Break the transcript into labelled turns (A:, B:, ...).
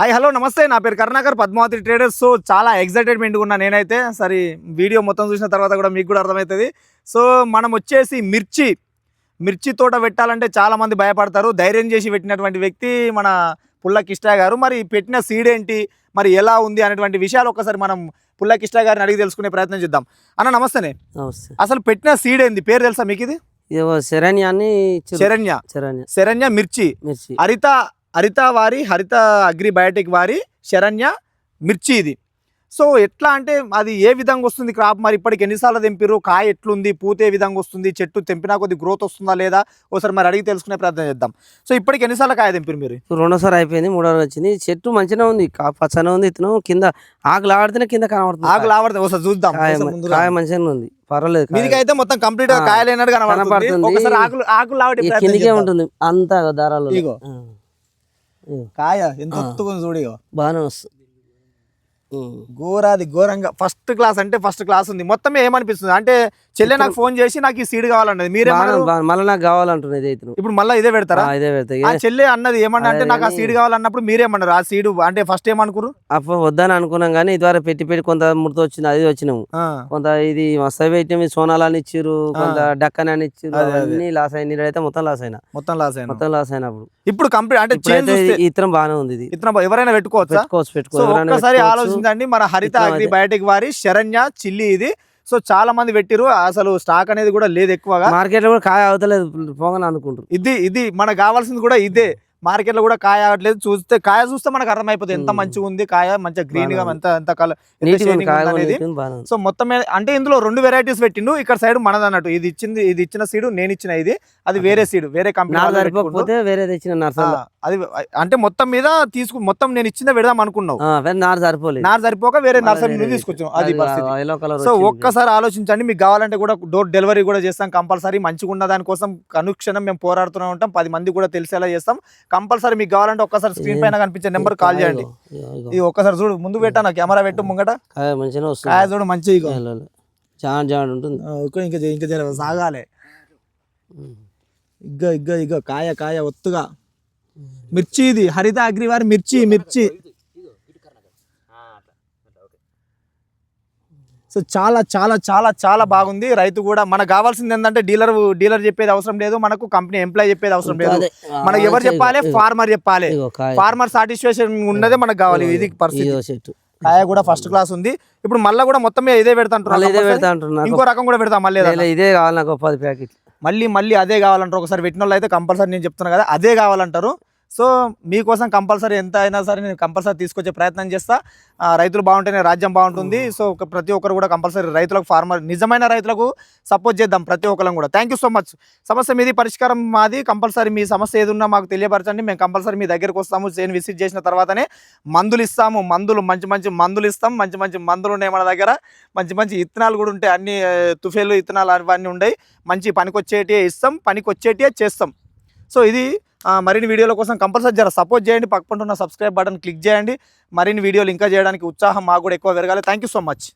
A: Hi hello నమస్తే. నా పేరు కరుణాకర్ పద్మావతి ట్రేడర్స్ సో చాలా ఎగ్జైటెడ్మెంట్గా ఉన్నా నేనైతే. సరే వీడియో మొత్తం చూసిన తర్వాత కూడా మీకు కూడా అర్థమవుతుంది. సో మనం వచ్చేసి మిర్చి మిర్చి తోట పెట్టాలంటే చాలా మంది భయపడతారు. ధైర్యం చేసి పెట్టినటువంటి వ్యక్తి మన పుల్ల కిష్టా గారు. మరి పెట్టిన సీడ్ ఏంటి? మరి ఎలా ఉంది అనేటువంటి విషయాలు ఒకసారి మనం పుల్ల కిష్టా గారిని అడిగి తెలుసుకునే ప్రయత్నం చేద్దాం. అన్న నమస్తేనే
B: నమస్తే.
A: అసలు పెట్టిన సీడ్ ఏంది? పేరు తెలుసా మీకు ఇది?
B: శరణ్య అని
A: శరణ్య.
B: శరణ్య
A: మిర్చి.
B: మిర్చి.
A: హరిత హరిత వారి హరిత అగ్రి బయోటిక్ వారి శరణ్య మిర్చి ఇది. సో ఎట్లా అంటే అది ఏ విధంగా వస్తుంది క్రాప్? మరి ఇప్పటికి ఎన్నిసార్లు తెంపిరు కాయ ఎట్లుంది? పూత ఏ విధంగా వస్తుంది? చెట్టు తెంపినా కొద్ది గ్రోత్ వస్తుందా లేదా? ఒకసారి మరి అడిగి తెలుసుకునే ప్రయత్నం చేద్దాం. సో ఇప్పటికి ఎన్నిసార్లు కాయ తెంపిరు మీరు?
B: రెండోసారి అయిపోయింది మూడోసారి వచ్చింది. చెట్టు మంచిగా ఉంది పచ్చనే ఉంది ఇతను కింద ఆకులు ఆడితేనే కింద కనబడుతుంది
A: ఆకు లావడదు ఒకసారి చూద్దాం
B: కాయ
A: ఒకసారి
B: మ-
A: ముందుగా.
B: కాయ మంచిగానే ఉంది పర్వాలేదు
A: అయితే మొత్తం
B: కంప్లీట్గా
A: కాయలేనట్టు కనబడుతుంది. ఒకసారి ఆకులు ఆకులు ప్రయత్నం
B: కిందికే. ఉంటుంది అంతా దారాలు
A: ఇగో. కాయ ఎంత ఉంది చూడు.
B: బాగానే వస్తుంది.
A: ఘోరాది ఘోరంగా ఫస్ట్ క్లాస్ అంటే ఫస్ట్ క్లాస్ ఉంది. మొత్తం ఏమనిపిస్తుంది? అంటే చెల్లె నాకు ఫోన్ చేసి నాకు ఈ సీడ్ కావాలన్నది మీరే
B: మళ్ళీ నాకు కావాలంటున్నది ఇతను.
A: ఇప్పుడు మళ్ళీ ఇదే పెడతారా?
B: ఇదే పెడతా.
A: ఆ చెల్లె అన్నది ఏమన్నా అంటే నాకు ఆ సీడ్ కావాలన్నప్పుడు మీరేమన్నారు? ఆ సీడ్ అంటే ఫస్ట్ ఏమనుకురు
B: అప్పుడు వద్దని అనుకున్నాం కానీ ఇదివరకు పెట్టి పెట్టి కొంత ముడత వచ్చింది అది వచ్చినాము. కొంత ఇది మస్తు పెట్టిన సోనాలని ఇచ్చిర్రు కొంత డక్కన్ అని
A: అదే.
B: అన్ని లాస్ అయిన నీళ్ళైతే మొత్తం లాస్ అయినా.
A: మొత్తం లాస్ అయినా.
B: మొత్తం లాస్ అయినప్పుడు.
A: ఇప్పుడు కంప్లీట్ అంటే
B: ఇతరం బాగానే ఉంది ఇది.
A: ఇతర ఎవరైనా పెట్టుకోవచ్చా?
B: పెట్టుకోవచ్చు పెట్టుకోవచ్చు. ఎవరైనా
A: ఆలోచించండి మన హరిత
B: ఇతరం
A: అగ్రి
B: అదే.
A: బయోటిక్ వారి శరణ్య చిల్లి ఇది. సో చాలా మంది పెట్టిరు అసలు స్టాక్ అనేది కూడా లేదు ఎక్కువగా.
B: మార్కెట్లో కూడా కాయ అవతలేదు. పోగానే అనుకుంటారు
A: ఇది ఇది మనకు కావాల్సింది కూడా ఇదే. మార్కెట్లో కూడా కాయ ఆగట్లేదు చూస్తే కాయ చూస్తే మనకు అర్థమైపోతుంది. ఎంత. మంచిగా ఉంది కాయ మంచిగా
B: గ్రీన్గా
A: ఎంత ఎంత అనేది. సో మొత్తం అంటే ఇందులో రెండు వెరైటీస్ పెట్టిండు. ఇక్కడ సైడ్ మనది అన్నట్టు. ఇది ఇచ్చింది ఇది ఇచ్చిన సీడ్ నేను ఇచ్చిన ఇది. అది వేరే సీడ్ వేరే కంపెనీ
B: వేరే తెచ్చిన
A: అది అంటే మొత్తం మీద తీసుకు మొత్తం నేను ఇచ్చిందే పెడదాం అనుకున్నావు.
B: నారు సరిపోలేదు.
A: నాకు సరిపోక వేరే నర్సరీ తీసుకొచ్చాం అది సో. ఒక్కసారి ఆలోచించండి మీకు కావాలంటే కూడా డోర్ డెలివరీ కూడా చేస్తాం కంపల్సరీ మంచిగా ఉన్న దానికోసం అనుక్షణం మేము పోరాడుతూనే ఉంటాం. పది మంది కూడా తెలిసేలా చేస్తాం. కంపల్సరీ మీకు కావాలంటే ఒక్కసారి స్క్రీన్ పైన కనిపించే నెంబర్ కాల్ చేయండి. ఇది ఒక్కసారి చూడు ముందు పెట్టా కెమెరా పెట్టు ముంగట.
B: కాయ
A: చూడు మంచిగా
B: ఉంటుంది.
A: ఇంకా ఇంకా సాగాలి. ఇగ్గ ఇగ్గ ఇగ్గ కాయ కాయ ఒత్తుగా. మిర్చి ఇది హరిత అగ్రివారి మిర్చి మిర్చి. సో చాలా చాలా చాలా చాలా బాగుంది. రైతు కూడా మనకు కావాల్సింది ఏంటంటే డీలర్ డీలర్ చెప్పేది అవసరం లేదు. మనకు కంపెనీ ఎంప్లాయ్ చెప్పేది అవసరం లేదు. మనకు ఎవరు చెప్పాలి? ఫార్మర్ చెప్పాలి. ఫార్మర్ సాటిస్ఫాక్షన్ ఉన్నదే మనకు కావాలి. ఇది పరిస్థితి. కాయ కూడా ఫస్ట్ క్లాస్ ఉంది. ఇప్పుడు మళ్ళీ కూడా మొత్తం ఇదే
B: ఇదే
A: పెడతాంటారు
B: పెడతా అంటున్నారు నాకు
A: ఇంకో రకం కూడా పెడతాం మళ్ళీ.
B: ఇదే కావాలి నాకు పది ప్యాకెట్
A: మళ్ళీ మళ్ళీ అదే కావాలంటారు. ఒకసారి పెట్టిన వాళ్ళు అయితే కంపల్సరీ నేను చెప్తున్నా కదా అదే కావాలంటారు. సో మీకోసం కంపల్సరీ ఎంత అయినా సరే నేను కంపల్సరీ తీసుకొచ్చే ప్రయత్నం చేస్తా. రైతులు బాగుంటేనే రాజ్యం బాగుంటుంది. సో ప్రతి ఒక్కరు కూడా కంపల్సరీ రైతులకు ఫార్మర్ నిజమైన రైతులకు సపోర్ట్ చేద్దాం ప్రతి ఒక్కరం కూడా. థ్యాంక్ యూ సో మచ్ సమస్య మీది పరిష్కారం మాది. కంపల్సరీ మీ సమస్య ఏది ఉన్నా మాకు తెలియపరచండి. మేము కంపల్సరీ మీ దగ్గరకు వస్తాము. చేను విజిట్ చేసిన తర్వాతనే మందులు ఇస్తాము. మందులు మంచి మంచి మందులు ఇస్తాం. మంచి మంచి మందులు ఉన్నాయి మన దగ్గర. మంచి మంచి ఇత్తనాలు కూడా ఉంటాయి. అన్ని తుఫేలు ఇత్తనాలు అవన్నీ ఉన్నాయి మంచి పనికొచ్చేటివే ఇస్తాం. పనికొచ్చేటివే చేస్తాం. సో ఇది మరిన్ని వీడియోల కోసం కంపల్సరీ జర సపోర్ట్ చేయండి. పక్కన ఉన్న సబ్స్క్రైబ్ బటన్ క్లిక్ చేయండి. మరిన్ని వీడియోలు ఇంకా చేయడానికి ఉత్సాహం మాకు కూడా ఎక్కువ పెరగాలి. Thank you so much